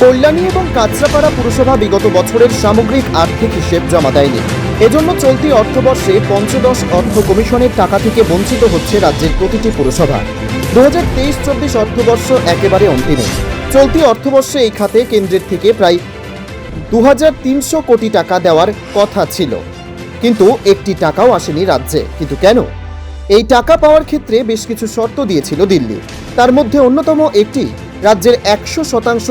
কল্যাণী এবং কাঁচরাপাড়া পুরসভা বিগত বছরের সামগ্রিক আর্থিক হিসেব জমা দেয়নি। এজন্য চলতি অর্থবর্ষে পঞ্চদশ অর্থ কমিশনের টাকা থেকে বঞ্চিত হচ্ছে রাজ্যের প্রতিটি পুরসভা। দু হাজার তেইশ চব্বিশ অর্থবর্ষ একেবারে অন্তিমে। চলতি অর্থবর্ষে এই খাতে কেন্দ্রের থেকে প্রায় দু হাজার তিনশো কোটি টাকা দেওয়ার কথা ছিল। কিন্তু একটি টাকাও আসেনি রাজ্যে। কিন্তু কেন? এই টাকা পাওয়ার ক্ষেত্রে বেশ কিছু শর্ত দিয়েছিল দিল্লি। তার মধ্যে অন্যতম একটি, রাজ্যের একশো শতাংশ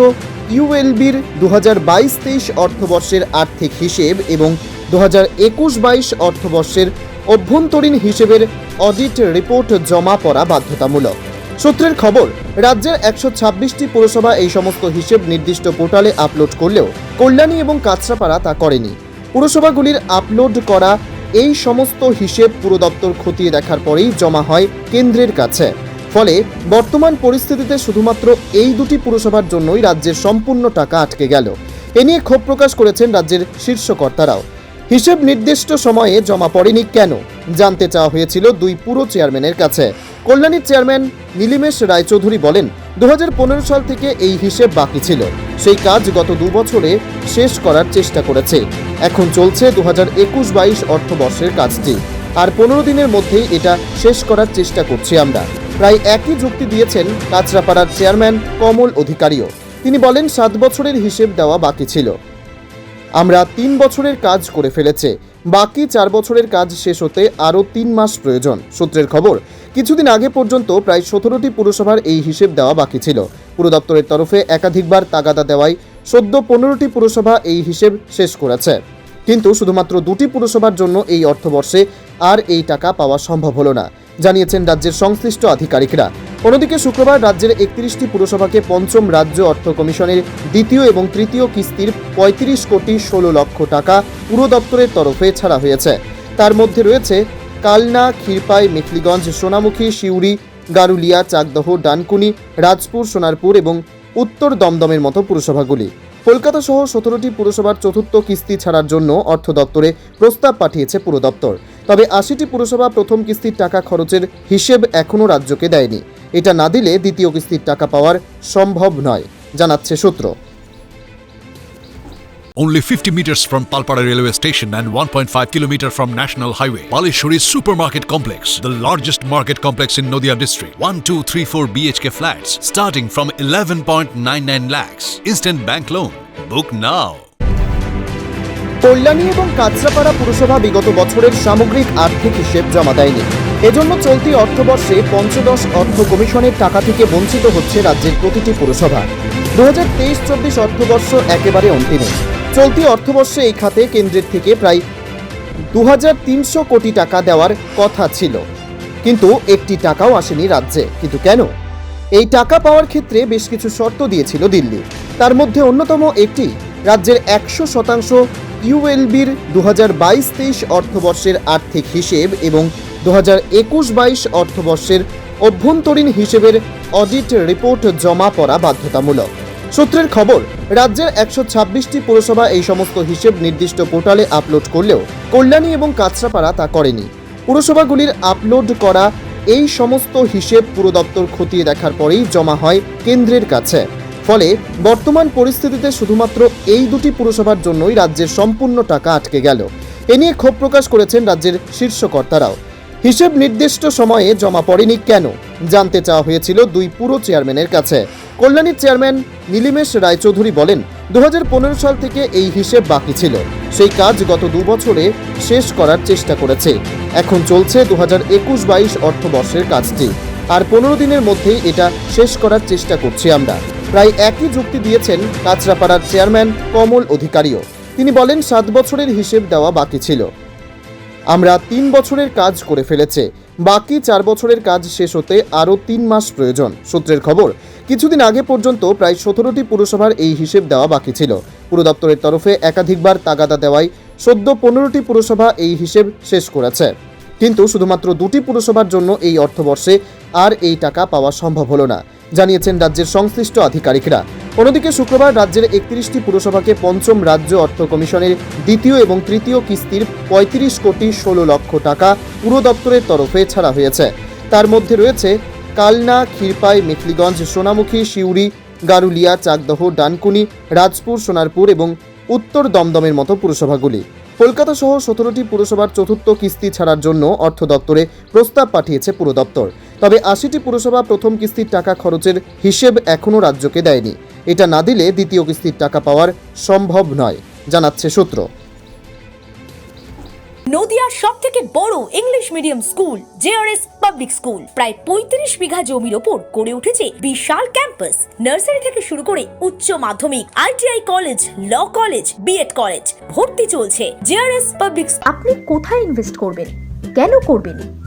ইউএলবির দু হাজার বাইশ তেইশ অর্থবর্ষের আর্থিক হিসেব এবং দু হাজার একুশ বাইশ অর্থবর্ষের অভ্যন্তরীণ হিসেবের অডিট রিপোর্ট জমা পড়া বাধ্যতামূলক। সূত্রের খবর, রাজ্যের একশো ছাব্বিশটি পুরসভা এই সমস্ত হিসেব নির্দিষ্ট পোর্টালে আপলোড করলেও কল্যাণী এবং কাঁচরাপাড়া তা করেনি। পুরসভাগুলির আপলোড করা এই সমস্ত হিসেব পুরো দপ্তর খতিয়ে দেখার পরেই জমা হয় কেন্দ্রের কাছে। ফলে বর্তমান পরিস্থিতিতে শুধুমাত্র এই দুটি পুরসভার জন্যই রাজ্যের সম্পূর্ণ টাকা আটকে গেল। এ নিয়ে ক্ষোভ প্রকাশ করেছেন রাজ্যের শীর্ষ কর্তারাও হিসেব নির্দিষ্ট সময়ে জমা পড়েনি কেন? জানতে চাওয়া হয়েছিল দুই পুরো চেয়ারম্যানের কাছে। কল্যাণীর চেয়ারম্যান নীলিমেশ রায়চৌধুরী বলেন দু হাজার পনেরো সাল থেকে এই হিসেব বাকি ছিল। সেই কাজ গত দু বছরে শেষ করার চেষ্টা করেছে। এখন চলছে দু হাজার একুশ বাইশ অর্থবর্ষের কাজটি। আর পনেরো দিনের মধ্যেই এটা শেষ করার চেষ্টা করছি আমরা। প্রায় একই যুক্তি দিয়েছেন কাঁচরাপাড়ার চেয়ারম্যান কমল অধিকারীও। তিনি বলেন, সাত বছরের হিসেব দেওয়া বাকি ছিল। আমরা তিন বছরের কাজ করে ফেলেছে। বাকি চার বছরের কাজ শেষ হতে আরও তিন মাস প্রয়োজন। সূত্রের খবর, কিছুদিন আগে পর্যন্ত প্রায় সতেরোটি পুরসভার এই হিসেব দেওয়া বাকি ছিল। পুর দপ্তরের তরফে একাধিকবার তাগাদা দেওয়ায় সদ্য পনেরোটি পুরসভা এই হিসেব শেষ করেছে। কিন্তু শুধুমাত্র দুটি পুরসভার জন্য এই অর্থবর্ষে আর এই টাকা পাওয়া সম্ভব হলো না। জানিয়েছেন রাজ্যের সংশ্লিষ্ট আধিকারিকরা। অন্যদিকে শুক্রবার রাজ্যের একত্রিশটি পুরসভাকে পঞ্চম রাজ্য অর্থ কমিশনের দ্বিতীয় এবং তৃতীয় কিস্তির পঁয়ত্রিশ কোটি ষোলো লক্ষ টাকা পুর দপ্তরের তরফে ছাড়া হয়েছে। তার মধ্যে রয়েছে কালনা, ক্ষীরপাই মেখলিগঞ্জ সোনামুখী সিউড়ি গারুলিয়া, চাকদহ, ডানকুনি, রাজপুর, সোনারপুর এবং উত্তর দমদমের মতো পুরসভাগুলি। কলকাতা সহ সতেরোটি পুরসভার চতুর্থ কিস্তি ছাড়ার জন্য অর্থ দপ্তরে প্রস্তাব পাঠিয়েছে পুর দপ্তর তবে আশিটি পুরসভা প্রথম কিস্তির টাকা খরচের হিসেব এখনও রাজ্যকে দেয়নি এটা না দিলে দ্বিতীয় কিস্তির টাকা পাওয়ার সম্ভব নয় জানাচ্ছে সূত্র Only 50 meters from Palpara railway station and 1.5 kilometer from National Highway. Palishuri Supermarket Complex, the largest market complex in Noida district. 1, 2, 3, 4 BHK flats starting from 11.99 lakhs. Instant bank loan. Book now. Kalyani এবং কাঁচরাপাড়া পুরসভা বিগত বছরের সামগ্রিক আর্থিক হিসেব জমা দেয়নি। এজন্য চলতি অর্থবর্ষে পঞ্চদশ অর্থ কমিশনের টাকা থেকে বঞ্চিত হচ্ছে রাজ্যের প্রতিটি পুরসভা। দু হাজার তেইশ চব্বিশ অর্থবর্ষ একেবারে অন্তিমে। চলতি অর্থবর্ষে এই খাতে কেন্দ্রের থেকে প্রায় দু হাজার তিনশো কোটি টাকা দেওয়ার কথা ছিল। কিন্তু একটি টাকাও আসেনি রাজ্যে। কিন্তু কেন? এই টাকা পাওয়ার ক্ষেত্রে বেশ কিছু শর্ত দিয়েছিল দিল্লি। তার মধ্যে অন্যতম একটি, রাজ্যের একশো শতাংশ ইউএলবির দু হাজার বাইশ তেইশ অর্থবর্ষের আর্থিক হিসেব এবং দু হাজার একুশ বাইশ অর্থবর্ষের অভ্যন্তরীণ হিসেবের অডিট রিপোর্ট জমা পড়া বাধ্যতামূলক। সূত্রের খবর, রাজ্যের একশো ছাব্বিশটি পুরসভা এই সমস্ত হিসেব নির্দিষ্ট পোর্টালে আপলোড করলেও কল্যাণী এবং কাঁচরাপাড়া তা করেনি। পুরসভাগুলির আপলোড করা এই সমস্ত হিসেব পুরো দপ্তর খতিয়ে দেখার পরেই জমা হয় কেন্দ্রের কাছে। ফলে বর্তমান পরিস্থিতিতে শুধুমাত্র এই দুটি পুরসভার জন্যই রাজ্যের সম্পূর্ণ টাকা আটকে গেল। এ নিয়ে ক্ষোভ প্রকাশ করেছেন রাজ্যের শীর্ষ কর্তারাও। হিসেব নির্দিষ্ট সময়ে জমা পড়েনি কেন? জানতে চাওয়া হয়েছিল দুই পুরো চেয়ারম্যানের কাছে। কল্যাণীর চেয়ারম্যান নীলিমেশ রায়চৌধুরী বলেন দু হাজার পনেরো সাল থেকে এই হিসেব বাকি ছিল। সেই কাজ গত দু বছরে শেষ করার চেষ্টা করেছে। এখন চলছে দু হাজার একুশ বাইশ অর্থবর্ষের কাজটি। আর পনেরো দিনের মধ্যেই এটা শেষ করার চেষ্টা করছি আমরা। প্রায় একই যুক্তি দিয়েছেন কাঁচরাপাড়ার চেয়ারম্যান কমল অধিকারীও। তিনি বলেন, সাত বছরের হিসেব দেওয়া বাকি ছিল। আমরা তিন বছরের কাজ করে ফেলেছে। বাকি চার বছরের কাজ শেষ হতে আরও তিন মাস প্রয়োজন। সূত্রের খবর, কিছুদিন আগে পর্যন্ত প্রায় সতেরোটি পুরসভার এই হিসেব দেওয়া বাকি ছিল। পুর দপ্তরের তরফে একাধিকবার তাগাদা দেওয়ায় সদ্য পনেরোটি পুরসভা এই হিসেব শেষ করেছে। কিন্তু শুধুমাত্র দুটি পুরসভার জন্য এই অর্থবর্ষে আর এই টাকা পাওয়া সম্ভব হলো না। জানিয়েছেন রাজ্যের সংশ্লিষ্ট আধিকারিকরা। অন্যদিকে শুক্রবার রাজ্যের একত্রিশটি পুরসভাকে পঞ্চম রাজ্য অর্থ কমিশনের দ্বিতীয় এবং তৃতীয় কিস্তির পঁয়ত্রিশ কোটি ষোলো লক্ষ টাকা পুর দপ্তরের তরফে ছাড়া হয়েছে। তার মধ্যে রয়েছে কালনা, ক্ষীরপাই, মেখলিগঞ্জ, সোনামুখী, সিউড়ি, গারুলিয়া, চাকদহ, ডানকুনি, রাজপুর, সোনারপুর এবং উত্তর দমদমের মতো পুরসভাগুলি। কলকাতা সহ সতেরোটি পুরসভার চতুর্থ কিস্তি ছাড়ার জন্য অর্থ দপ্তরে প্রস্তাব পাঠিয়েছে পুর দপ্তর। তবে আশিটি পুরসভা প্রথম কিস্তির টাকা খরচের হিসেব এখনও রাজ্যকে দেয়নি। এটা না দিলে দ্বিতীয় কিস্তির টাকা পাওয়ার সম্ভব নয় জানাচ্ছে সূত্র। নদিয়ার সব থেকে বড় English medium school JRS public school. প্রায় পঁয়ত্রিশ বিঘা জমির ওপর গড়ে উঠেছে বিশাল ক্যাম্পাস। নার্সারি থেকে শুরু করে উচ্চ মাধ্যমিক ITI college law college BEd college ভর্তি চলছে জেআরএস পাবলিক আপনি কোথায় ইনভেস্ট করবেন? কেন করবেন?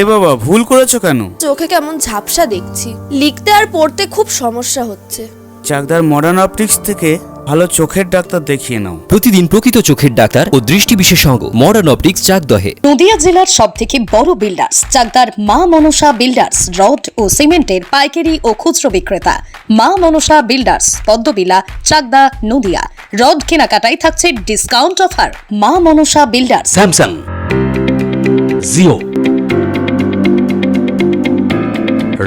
এ বাবা ভুল করেছ কেন? চোখে কেমন ঝাপসা দেখছি। লিখতে আর পড়তে খুব সমস্যা হচ্ছে। চাকদার মডার্ন অপটিক্স থেকে ভালো চোখের ডাক্তার দেখিয়ে নাও। প্রতিদিন প্রকৃত চোখের ডাক্তার ও দৃষ্টি বিশেষজ্ঞ মডার্ন অপটিক্স চাকদহে। নদিয়া জেলার সব থেকে বড় বিল্ডার্স চাকদার মা মনসা বিল্ডার্স রড ও সিমেন্টের পাইকারি ও খুচরো বিক্রেতা। মা মনসা বিল্ডার্স পদ্মবিলা চাকদা নদিয়া। রড কেনাকাটায় থাকছে ডিসকাউন্ট অফার মা Manasa builders Samsung. Jio.